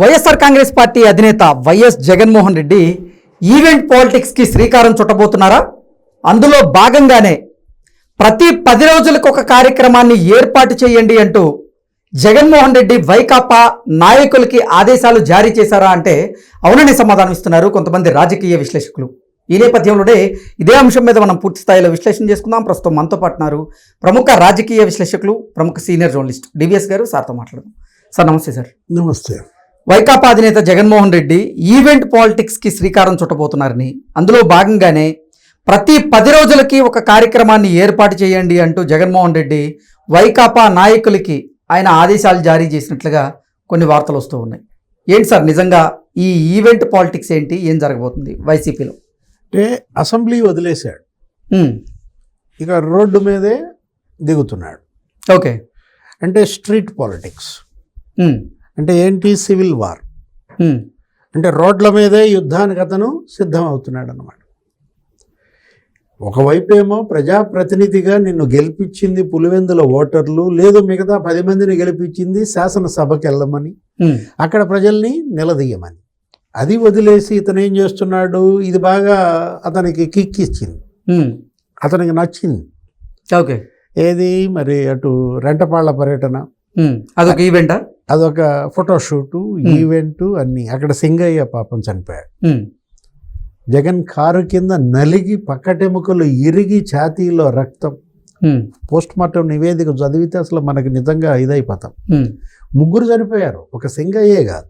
YSR Congress party అధినేత YS Jaganmohan Reddy event పాలిటిక్స్కి శ్రీకారం చుట్టబోతున్నారా? అందులో భాగంగానే ప్రతి పది రోజులకు ఒక కార్యక్రమాన్ని ఏర్పాటు చేయండి అంటూ జగన్మోహన్ రెడ్డి వైకాపా నాయకులకి ఆదేశాలు జారీ చేశారా అంటే అవునని సమాధానం ఇస్తున్నారు కొంతమంది రాజకీయ విశ్లేషకులు. ఈ నేపథ్యంలోనే ఇదే అంశం మీద మనం పూర్తి స్థాయిలో విశ్లేషణ చేసుకుందాం. ప్రస్తుతం మనతో పాటున్నారు ప్రముఖ రాజకీయ విశ్లేషకులు ప్రముఖ సీనియర్ జర్నలిస్ట్ డివిఎస్ గారు సార్తో మాట్లాడదాం. సార్ నమస్తే సార్. నమస్తే. వైకాపా అధినేత జగన్మోహన్ రెడ్డి ఈవెంట్ పాలిటిక్స్కి శ్రీకారం చుట్టబోతున్నారని. అందులో భాగంగానే ప్రతి పది రోజులకి ఒక కార్యక్రమాన్ని ఏర్పాటు చేయండి అంటూ జగన్మోహన్ రెడ్డి వైకాపా నాయకులకి ఆయన ఆదేశాలు జారీ చేసినట్లుగా కొన్ని వార్తలు వస్తూ ఉన్నాయి. ఏంటి సార్ నిజంగా ఈ ఈవెంట్ పాలిటిక్స్ ఏంటి? ఏం జరగబోతుంది? వైసీపీలో. అంటే అసెంబ్లీ వదిలేశాడు. ఇక రోడ్డు మీదే దిగుతున్నాడు. ఓకే. అంటే స్ట్రీట్ పాలిటిక్స్. అంటే ఏంటి? Civil war. అంటే రోడ్ల మీదే యుద్ధానికి అతను సిద్ధం అవుతున్నాడు అనమాట ఒకవైపు ఏమో ప్రజాప్రతినిధిగా నిన్ను గెలిపించింది పులివెందుల ఓటర్లు లేదు మిగతా పది మందిని గెలిపించింది శాసనసభకి వెళ్ళమని అక్కడ ప్రజల్ని నిలదీయమని. అది వదిలేసి ఇతను ఏం చేస్తున్నాడు? ఇది బాగా అతనికి కిక్ ఇచ్చింది అతనికి నచ్చింది. ఓకే. ఏది? మరి అటు రెంటపాళ్ళ పర్యటన. అదొక ఈవెంటా అదొక ఫోటోషూటు ఈవెంట్ అన్నీ. అక్కడ సింగయ్య పాపం చనిపోయాడు. జగన్ కారు కింద నలిగి పక్కటెముకలు ఇరిగి ఛాతీలో రక్తం. పోస్ట్ మార్టం నివేదిక చదివితే అసలు మనకి నిజంగా ఇదైపోతాం. ముగ్గురు చనిపోయారు. ఒక సింగయ్యే కాదు.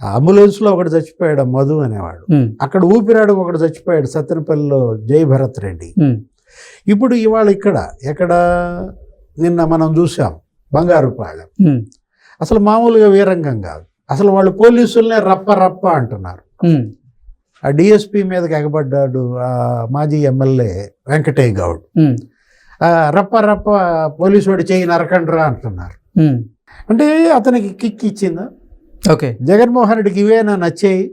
అంబులెన్స్లో ఒకటి చచ్చిపోయాడు మధు అనేవాడు. అక్కడ ఊపిరాడు ఒకటి చచ్చిపోయాడు సత్తెనపల్లిలో జై భరత్ రెడ్డి ఇప్పుడు ఇవాళ ఇక్కడ ఎక్కడ నిన్న మనం చూసాం బంగారుపాళెం అసలు మామూలుగా వీరంగం కాదు. అసలు వాళ్ళు పోలీసుల్నే రప్ప రప్ప అంటున్నారు. ఆ డిఎస్పి మీదకి ఎగబడ్డాడు ఆ మాజీ ఎమ్మెల్యే వెంకటయ్య గౌడ్. రప్ప రప్ప పోలీసు వాడి చేయి నరకండ్రా అంటున్నారు. అంటే అతనికి కిక్ ఇచ్చిందా? ఓకే. జగన్మోహన్ రెడ్డికి ఇవేనా నచ్చేయి?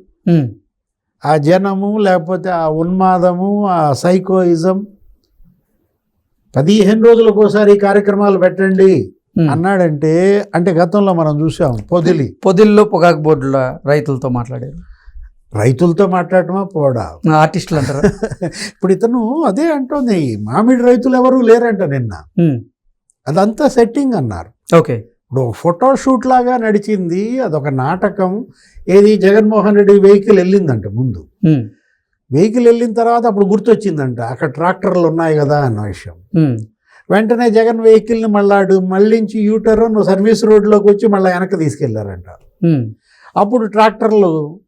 ఆ జనము లేకపోతే ఆ ఉన్మాదము ఆ సైకోయిజం. పదిహేను రోజులకు ఒకసారి ఈ కార్యక్రమాలు పెట్టండి. అన్నాడంటే అంటే గతంలో మనం చూసాం పొదిలి. పొదిల్లో పొగాకు బోర్డుల రైతులతో మాట్లాడారు. రైతులతో మాట్లాడటమా? పోడా? ఆర్టిస్టులు అంటారా ఇప్పుడు ఇతను అదే అంటోంది మామిడి రైతులు ఎవరు లేరంట నిన్న. అదంతా సెట్టింగ్ అన్నారు. ఓకే. ఇప్పుడు ఫోటో షూట్ లాగా నడిచింది అదొక నాటకం. ఏది? జగన్మోహన్ రెడ్డి వెహికల్ వెళ్ళిందంట ముందు. వెహికల్ వెళ్ళిన తర్వాత అప్పుడు గుర్తొచ్చిందంట అక్కడ ట్రాక్టర్లు ఉన్నాయి కదా అన్న విషయం. వెంటనే జగన్ వెహికల్ని మళ్ళాడు మళ్ళించి యూటర్న్ సర్వీస్ రోడ్లోకి వచ్చి మళ్ళీ వెనక్కి తీసుకెళ్ళారంట. అప్పుడు ట్రాక్టర్లు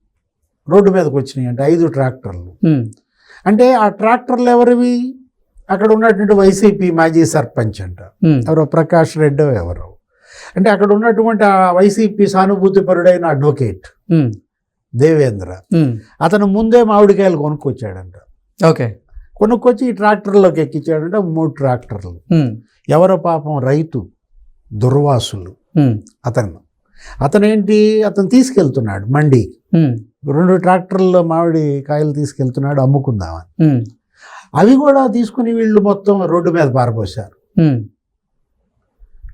రోడ్డు మీదకి వచ్చినాయి అంట ఐదు ట్రాక్టర్లు. అంటే ఆ ట్రాక్టర్లు ఎవరివి? అక్కడ ఉన్నటువంటి వైసీపీ మాజీ సర్పంచ్ అంట. ఎవరో ప్రకాష్ రెడ్డో ఎవరో. అంటే అక్కడ ఉన్నటువంటి ఆ వైసీపీ సానుభూతిపరుడైన అడ్వకేట్ దేవేంద్ర. అతను ముందే మామిడికాయలు కొనుక్కొచ్చాడంట. ఓకే. కొనుక్కొచ్చి ఈ ట్రాక్టర్లోకి ఎక్కించాడంట మూడు ట్రాక్టర్లు. ఎవరో పాపం రైతు దుర్వాసులు అతను. అతనేంటి? అతను తీసుకెళ్తున్నాడు మండి. రెండు ట్రాక్టర్లలో మామిడి కాయలు తీసుకెళ్తున్నాడు అమ్ముకుందామని. అవి కూడా తీసుకుని వీళ్ళు మొత్తం రోడ్డు మీద పారపోశారు ఉమ్,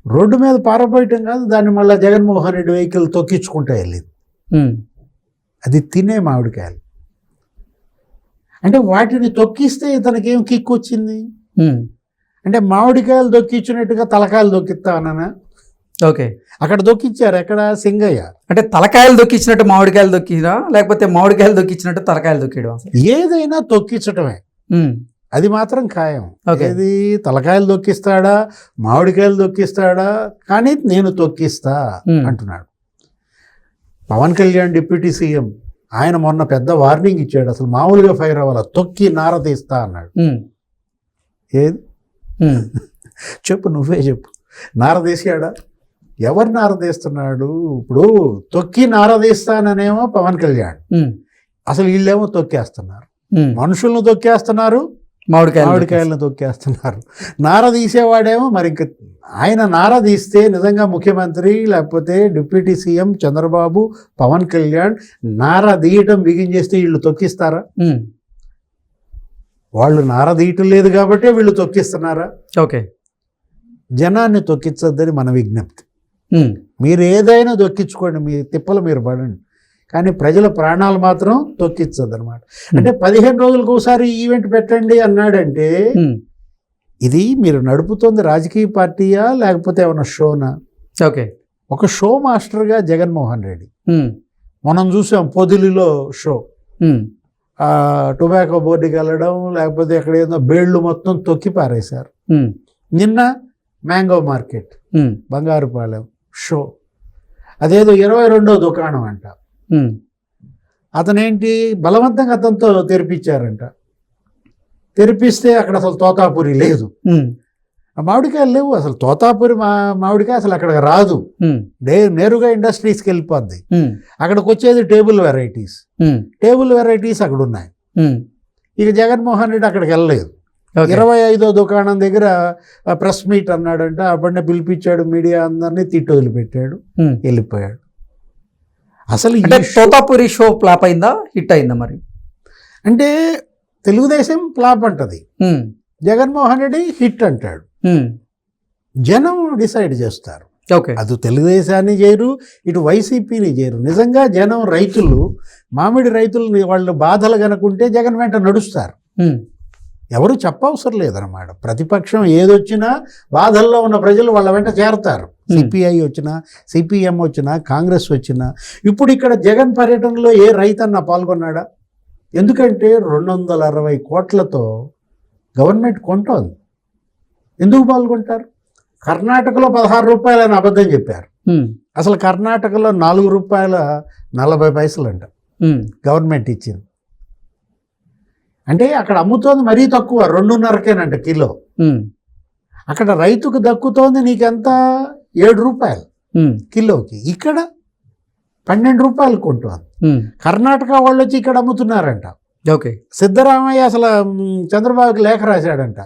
రోడ్డు మీద పారపోయటం కాదు దాన్ని మళ్ళీ జగన్మోహన్ రెడ్డి వెహికల్ తొక్కించుకుంటూ వెళ్ళింది. అది తినే మామిడికాయలు. అంటే వాటిని తొక్కిస్తే ఇతనికి ఏం కిక్ వచ్చింది? ఉమ్, అంటే మామిడికాయలు దొక్కించినట్టుగా తలకాయలు దొక్కిస్తానన్నా ఓకే అక్కడ దొక్కించారు? ఎక్కడ? సింగయ్య. అంటే తలకాయలు దొక్కించినట్టు మామిడికాయలు దొక్కినా లేకపోతే మామిడికాయలు దొక్కించినట్టు తలకాయలు దొక్కియడం అసలు ఏదైనా తొక్కించటమే. ఉమ్, అది మాత్రం ఖాయం. ఏది? తలకాయలు దొక్కిస్తాడా? మామిడికాయలు దొక్కిస్తాడా? కానీ నేను తొక్కిస్తా Hmm. అంటున్నాడు. Pawan Kalyan deputy CM. ఆయన మొన్న పెద్ద వార్నింగ్ ఇచ్చాడు. అసలు మామూలుగా ఫైర్ అవ్వాల? తొక్కి నార తీస్తా అన్నాడు. ఏది? చెప్పు నువ్వే చెప్పు. నార తీసాడా ఎవరు నార తీస్తున్నాడు? ఇప్పుడు తొక్కి నార తీస్తాననేమో పవన్ కళ్యాణ్. అసలు వీళ్ళేమో తొక్కేస్తున్నారు. మనుషులను తొక్కేస్తున్నారు. మామిడికాయలు మామిడికాయలను తొక్కేస్తున్నారు. నార తీసేవాడేమో మరి ఇంక ఆయన నార తీస్తే నిజంగా ముఖ్యమంత్రి లేకపోతే డిప్యూటీ సీఎం చంద్రబాబు పవన్ కళ్యాణ్ నార తీయటం బిగించేస్తే వీళ్ళు తొక్కిస్తారా? వాళ్ళు నార తీయటం లేదు కాబట్టి వీళ్ళు తొక్కిస్తున్నారా? ఓకే. జనాన్ని తొక్కించొద్దని మన విజ్ఞప్తి. మీరు ఏదైనా దొక్కించుకోండి మీ తిప్పలు మీరు పడండి. కానీ ప్రజల ప్రాణాలు మాత్రం తొక్కించదు అనమాట అంటే పదిహేను రోజులకు ఒకసారి ఈవెంట్ పెట్టండి అన్నాడంటే ఇది మీరు నడుపుతోంది రాజకీయ పార్టీయా లేకపోతే ఏమైనా షోనా? ఓకే. ఒక షో మాస్టర్గా జగన్మోహన్ రెడ్డి. మనం చూసాం పొదిలిలో షో. టొబాకో బోర్డుకి వెళ్ళడం లేకపోతే ఎక్కడ ఏదో బేళ్ళు మొత్తం తొక్కి పారేశారు. నిన్న మ్యాంగో మార్కెట్ బంగారుపాలెం షో. అదేదో ఇరవై రెండో దుకాణం అంట. అతనేంటి? బలవంతంగా అతనితో తెరిపించారంట. తెరిపిస్తే అక్కడ అసలు తోతాపురి లేదు. మామిడికాయలు లేవు. అసలు తోతాపురి మా మామిడికాయ అసలు అక్కడ రాదు. నేరుగా ఇండస్ట్రీస్కి వెళ్ళిపోద్ది. అక్కడికి వచ్చేది టేబుల్ వెరైటీస్. టేబుల్ వెరైటీస్ అక్కడ ఉన్నాయి ఇక జగన్మోహన్ రెడ్డి అక్కడికి వెళ్ళలేదు. ఇరవై ఐదో దుకాణం దగ్గర ప్రెస్ మీట్ అన్నాడంట. అప్పుడే పిలిపించాడు మీడియా అందరినీ తిట్టి వదిలిపెట్టాడు. వెళ్ళిపోయాడు. అసలు అంటే షో- తోతాపురి షో ఫ్లాప్ అయిందా? హిట్ అయిందా మరి? అంటే తెలుగుదేశం ఫ్లాప్ అంటది. జగన్మోహన్ రెడ్డి హిట్ అంటాడు. జనం డిసైడ్ చేస్తారు. ఓకే. అటు తెలుగుదేశాన్ని చేయరు ఇటు వైసీపీని చేయరు నిజంగా జనం రైతులు మామిడి రైతులు వాళ్ళు బాధలు కనుకుంటే జగన్ వెంట నడుస్తారు. ఎవరు చెప్పవసరం లేదనమాట ప్రతిపక్షం ఏదొచ్చినా బాధల్లో ఉన్న ప్రజలు వాళ్ళ వెంట చేరతారు. సిపిఐ వచ్చినా సిపిఎం వచ్చినా కాంగ్రెస్ వచ్చినా ఇప్పుడు ఇక్కడ జగన్ పర్యటనలో ఏ రైతన్న పాల్గొన్నాడా? ఎందుకంటే రెండు వందల అరవై కోట్లతో గవర్నమెంట్ కొంటోంది. ఎందుకు పాల్గొంటారు? కర్ణాటకలో పదహారు రూపాయలని అబద్ధం చెప్పారు. అసలు కర్ణాటకలో నాలుగు రూపాయల నలభై పైసలు అంట గవర్నమెంట్ ఇచ్చింది. అంటే అక్కడ అమ్ముతోంది మరీ తక్కువ రెండున్నరకేనంట కిలో. అక్కడ రైతుకు దక్కుతోంది నీకెంత? ఏడు రూపాయలు కిలోకి. ఇక్కడ పన్నెండు రూపాయలు కొంటుంది కర్ణాటక వాళ్ళు వచ్చి ఇక్కడ అమ్ముతున్నారంట. ఓకే. సిద్ధరామయ్య అసలు చంద్రబాబుకి లేఖ రాశాడంట.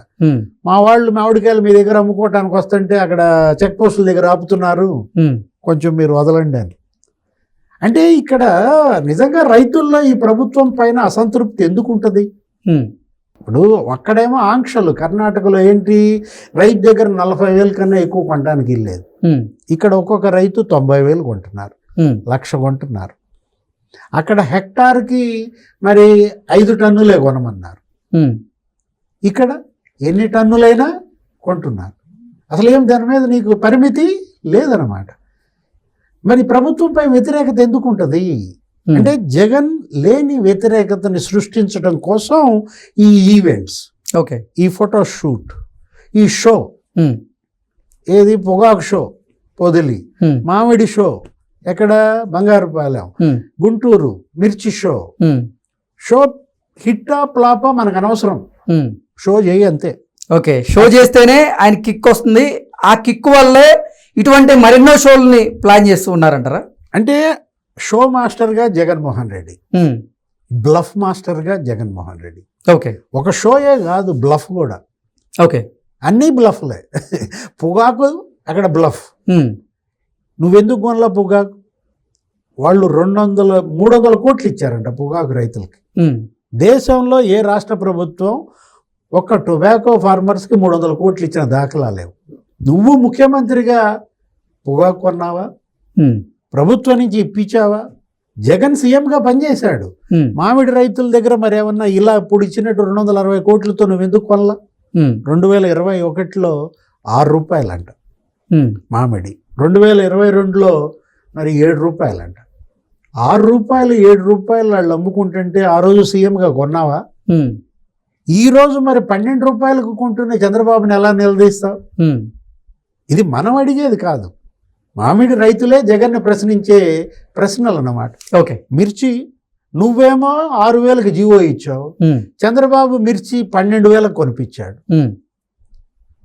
మా వాళ్ళు మామిడికాయలు మీ దగ్గర అమ్ముకోవటానికి వస్తుంటే అక్కడ చెక్ పోస్టుల దగ్గర ఆపుతున్నారు. కొంచెం మీరు వదలండి అని. అంటే ఇక్కడ నిజంగా రైతుల్లో ఈ ప్రభుత్వం పైన అసంతృప్తి ఎందుకు ఉంటుంది ఇప్పుడు అక్కడేమో ఆంక్షలు కర్ణాటకలో ఏంటి? రైతు దగ్గర నలభై వేల కన్నా ఎక్కువ కొనడానికి ఉమ్, ఇక్కడ ఒక్కొక్క రైతు తొంభై వేలు కొంటున్నారు లక్ష కొంటున్నారు. అక్కడ హెక్టార్కి మరి ఐదు టన్నులే కొనమన్నారు. ఇక్కడ ఎన్ని టన్నులైనా కొంటున్నారు. అసలు ఏం దాని మీద నీకు పరిమితి లేదనమాట మరి ప్రభుత్వంపై వ్యతిరేకత ఎందుకు ఉంటుంది ఉమ్, అంటే జగన్ లేని వ్యతిరేకతని సృష్టించడం కోసం ఈ ఈవెంట్స్ ఓకే ఈ ఫోటో షూట్ ఈ షో ఉమ్, ఏది? పొగాకు షో పొదిలి. ఉమ్, మామిడి షో ఎక్కడ? బంగారుపాలెం. గుంటూరు మిర్చి షో షో హిట్టా ప్లాపా మనకు అనవసరం. షో చేయి అంతే. ఓకే షో చేస్తేనే ఆయన కిక్ వస్తుంది. ఆ కిక్ వల్లే ఇటువంటి మరెన్నో షోల్ని ప్లాన్ చేస్తూ ఉన్నారంటారా? అంటే షో మాస్టర్గా జగన్మోహన్ రెడ్డి. బ్లఫ్ మాస్టర్గా జగన్మోహన్ రెడ్డి. ఓకే. ఒక షోయే కాదు బ్లఫ్ కూడా. ఓకే. అన్నీ బ్లఫ్లే. పొగాకు అక్కడ బ్లఫ్. నువ్వెందుకు కొనలా పొగాకు? వాళ్ళు రెండు వందల మూడు వందల కోట్లు ఇచ్చారంట పొగాకు రైతులకి. దేశంలో ఏ రాష్ట్ర ప్రభుత్వం ఒక్క టొబాకో ఫార్మర్స్కి మూడు వందల కోట్లు ఇచ్చిన దాఖలా లేవు నువ్వు ముఖ్యమంత్రిగా పొగాకు కొన్నావా? ప్రభుత్వం నుంచి ఇప్పించావా? జగన్ సీఎంగా పనిచేశాడు. మామిడి రైతుల దగ్గర మరి ఏమన్నా ఇలా ఇప్పుడు ఇచ్చినట్టు రెండు వందల అరవై కోట్లతో నువ్వు ఎందుకు కొనలా? రెండు వేల ఇరవై ఒకటిలో ఆరు రూపాయలంట మామిడి. రెండు వేల ఇరవై రెండులో మరి ఏడు రూపాయలంట. ఆరు రూపాయలు ఏడు రూపాయలు వాళ్ళు అమ్ముకుంటుంటే ఆ రోజు సీఎంగా కొన్నావా? ఈ రోజు మరి పన్నెండు రూపాయలకు కొంటున్న చంద్రబాబుని ఎలా నిలదీస్తావు? ఇది మనం అడిగేది కాదు. మామిడి రైతులే జగన్ని ప్రశ్నించే ప్రశ్నలు అన్నమాట ఓకే. మిర్చి నువ్వేమో ఆరు వేలకు జీవో ఇచ్చావు. చంద్రబాబు మిర్చి పన్నెండు వేలకు కొనిపించాడు.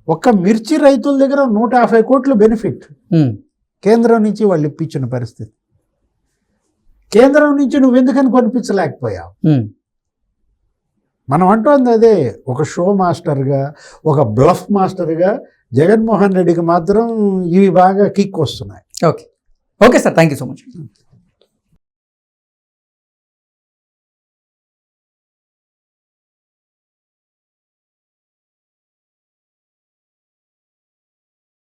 ఒక్క మిర్చి రైతుల దగ్గర నూట యాభై కోట్లు బెనిఫిట్. కేంద్రం నుంచి వాళ్ళు ఇప్పించిన పరిస్థితి. కేంద్రం నుంచి నువ్వెందుకని కొనిపించలేకపోయావు? ఉమ్, మనం అంటోంది అదే ఒక షో మాస్టర్గా ఒక బ్లఫ్ మాస్టర్గా జగన్మోహన్ రెడ్డికి మాత్రం ఇవి బాగా కిక్ వస్తున్నాయి. Okay. Okay sir thank you so much.